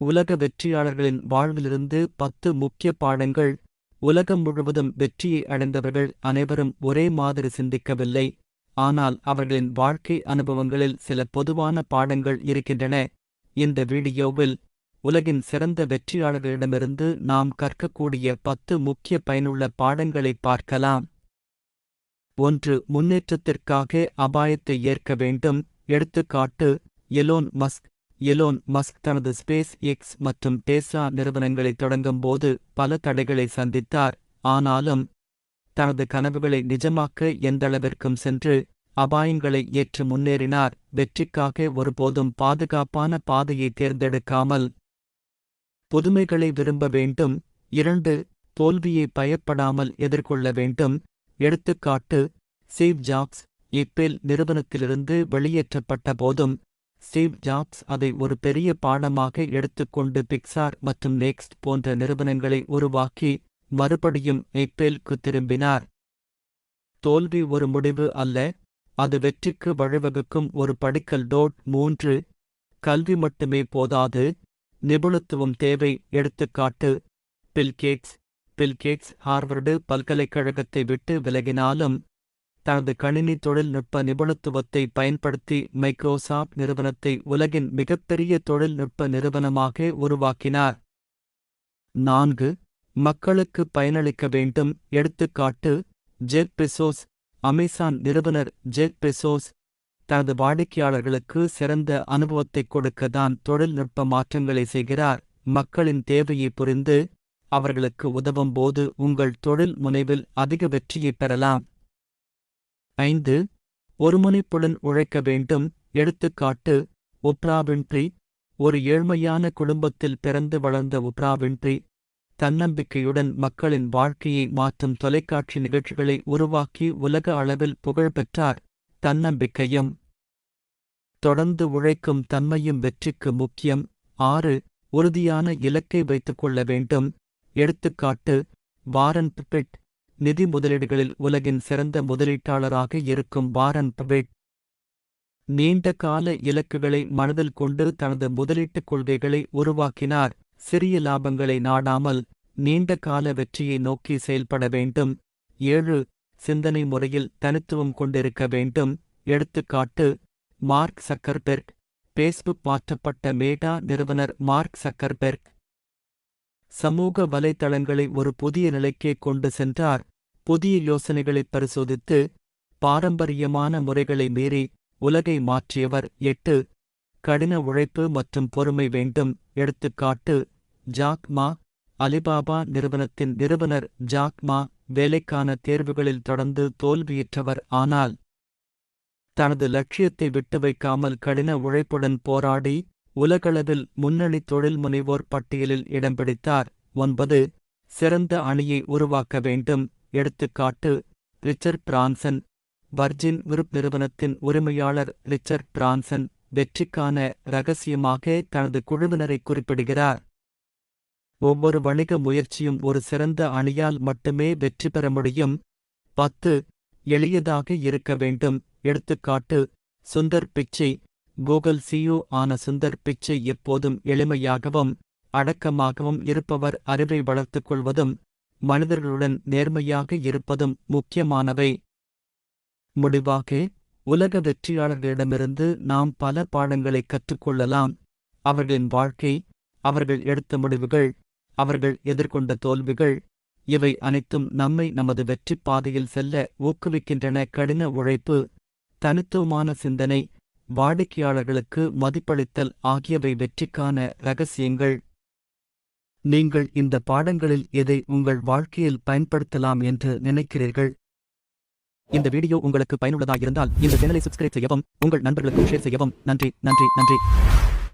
உலக வெற்றியாளர்களின் வாழ்விலிருந்து பத்து முக்கிய பாடங்கள். உலகம் முழுவதும் வெற்றியை அடைந்தவர்கள் அனைவரும் ஒரே மாதிரி சிந்திக்கவில்லை. ஆனால் அவர்களின் வாழ்க்கை அனுபவங்களில் சில பொதுவான பாடங்கள் இருக்கின்றன. இந்த வீடியோவில் உலகின் சிறந்த வெற்றியாளர்களிடமிருந்து நாம் கற்கக்கூடிய பத்து முக்கிய பயனுள்ள பாடங்களை பார்க்கலாம். ஒன்று முன்னேற்றத்திற்காக அபாயத்தை ஏற்க வேண்டும். எடுத்துக்காட்டு எலோன் மஸ்க் எலோன் மஸ்க் தனது ஸ்பேஸ் எக்ஸ் மற்றும் டேசா நிறுவனங்களை தொடங்கும்போது பல தடைகளை சந்தித்தார். ஆனாலும் தனது கனவுகளை நிஜமாக்க எந்தளவிற்கும் சென்று அபாயங்களை ஏற்று முன்னேறினார். வெற்றிக்காக ஒருபோதும் பாதுகாப்பான பாதையை தேர்ந்தெடுக்காமல் புதுமைகளை விரும்ப வேண்டும். இரண்டு தோல்வியை பயப்படாமல் எதிர்கொள்ள வேண்டும். எடுத்துக்காட்டு சீவ் ஜாப்ஸ் இப்பேல் நிறுவனத்திலிருந்து வெளியேற்றப்பட்ட போதும் ஸ்டீவ் ஜாப்ஸ் அதை ஒரு பெரிய பாடமாக எடுத்துக்கொண்டு பிக்சார் மற்றும் நெக்ஸ்ட் போன்ற நிறுவனங்களை உருவாக்கி மறுபடியும் எப்பேலுக்கு திரும்பினார். தோல்வி ஒரு முடிவு அல்ல அது வெற்றிக்கு வழிவகுக்கும் ஒரு படிக்கல். டோட் மூன்று கல்வி மட்டுமே போதாது நிபுணத்துவம் தேவை. எடுத்துக்காட்டு பில்கேட்ஸ் பில்கேட்ஸ் ஹார்வர்டு பல்கலைக்கழகத்தை விட்டு விலகினாலும் தனது கணினி தொழில்நுட்ப நிபுணத்துவத்தை பயன்படுத்தி மைக்ரோசாப்ட் நிறுவனத்தை உலகின் மிகப்பெரிய தொழில்நுட்ப நிறுவனமாக உருவாக்கினார். நான்கு மக்களுக்கு பயனளிக்க வேண்டும். எடுத்துக்காட்டு ஜெட் பெசோஸ் அமேசான் நிறுவனர் ஜெட் பெசோஸ் தனது வாடிக்கையாளர்களுக்கு சிறந்த அனுபவத்தை கொடுக்க தான் தொழில்நுட்ப மாற்றங்களை செய்கிறார். மக்களின் தேவையை புரிந்து அவர்களுக்கு உதவும் போது உங்கள் தொழில் முனைவில் அதிக வெற்றியை பெறலாம். ஐந்து. ஒருமுனைப்புடன் உழைக்க வேண்டும். எடுத்துக்காட்டு உப்ராவின்றி ஒரு ஏழ்மையான குடும்பத்தில் பிறந்து வளர்ந்த உப்ராவின்றி தன்னம்பிக்கையுடன் மக்களின் வாழ்க்கையை மாற்றும் தொலைக்காட்சி நிகழ்ச்சிகளை உருவாக்கி உலக அளவில் புகழ் பெற்றார். தன்னம்பிக்கையும் தொடர்ந்து உழைக்கும் தன்மையும் வெற்றிக்கு முக்கியம். ஆறு உறுதியான இலக்கை வைத்துக் கொள்ள வேண்டும். எடுத்துக்காட்டு வாரன் பிபெட் நிதி முதலீடுகளில் உலகின் சிறந்த முதலீட்டாளராக இருக்கும் வாரன் பிபெட் நீண்ட கால இலக்குகளை மனதில் கொண்டு தனது முதலீட்டுக் கொள்கைகளை உருவாக்கினார். சிறிய லாபங்களை நாடாமல் நீண்ட கால வெற்றியை நோக்கி செயல்பட வேண்டும். ஏழு சிந்தனை முறையில் தனித்துவம் கொண்டிருக்க வேண்டும். எடுத்துக்காட்டு மார்க் சக்கர்பெர்க். பேஸ்புக் மாற்றப்பட்ட மேடா நிறுவனர் மார்க் சக்கர்பெர்க். சமூக வலைத்தளங்களை ஒரு புதிய நிலைக்கே கொண்டு சென்றார். புதிய யோசனைகளை பரிசோதித்து பாரம்பரியமான முறைகளை மீறி உலகை மாற்றியவர். எட்டு கடின உழைப்பு மற்றும் பொறுமை வேண்டும். எடுத்துக்காட்டு ஜாக் மா அலிபாபா நிறுவனத்தின் நிறுவனர் ஜாக் மா வேலைக்கான தேர்வுகளில் தொடர்ந்து தோல்வியுற்றவர். ஆனால் தனது லட்சியத்தை விட்டு வைக்காமல் கடின உழைப்புடன் போராடி உலகளவில் முன்னணி தொழில் முனைவோர் பட்டியலில் இடம் பிடித்தார். ஒன்பது சிறந்த அணியை உருவாக்க வேண்டும். எடுத்துக்காட்டு ரிச்சர்ட் பிரான்சன். வர்ஜின் விருப் நிறுவனத்தின் உரிமையாளர் ரிச்சர்ட் பிரான்சன் வெற்றிக்கான ரகசியமாக தனது குழுவினரை குறிப்பிடுகிறார். ஒவ்வொரு வணிக முயற்சியும் ஒரு சிறந்த அணியால் மட்டுமே வெற்றி பெற முடியும். பத்து எளியதாக இருக்க வேண்டும். எடுத்துக்காட்டு சுந்தர் பிச்சை. கூகுள் சியூ ஆன சுந்தர் பிச்சை எப்போதும் எளிமையாகவும் அடக்கமாகவும் இருப்பவர் அறிவை வளர்த்துக் கொள்வதும் மனிதர்களுடன் நேர்மையாக இருப்பதும் முக்கியமானவை. முடிவாக உலக வெற்றியாளர்களிடமிருந்து நாம் பல பாடங்களை கற்றுக்கொள்ளலாம். அவர்களின் வாழ்க்கை அவர்கள் எடுத்த முடிவுகள் அவர்கள் எதிர்கொண்ட தோல்விகள் இவை அனைத்தும் நம்மை நமது வெற்றிப் பாதையில் செல்ல ஊக்குவிக்கின்றன. கடின உழைப்பு தனித்துவமான சிந்தனை வாடிக்கையாளர்களுக்கு மதிப்பளித்தல் ஆகியவை வெற்றிக்கான ரகசியங்கள். நீங்கள் இந்த பாடங்களில் எதை உங்கள் வாழ்க்கையில் பயன்படுத்தலாம் என்று நினைக்கிறீர்கள்? இந்த வீடியோ உங்களுக்கு பயனுள்ளதாக இருந்தால் இந்த சேனலை சப்ஸ்கிரைப் செய்யவும் உங்கள் நண்பர்களுக்கு ஷேர் செய்யவும். நன்றி நன்றி நன்றி.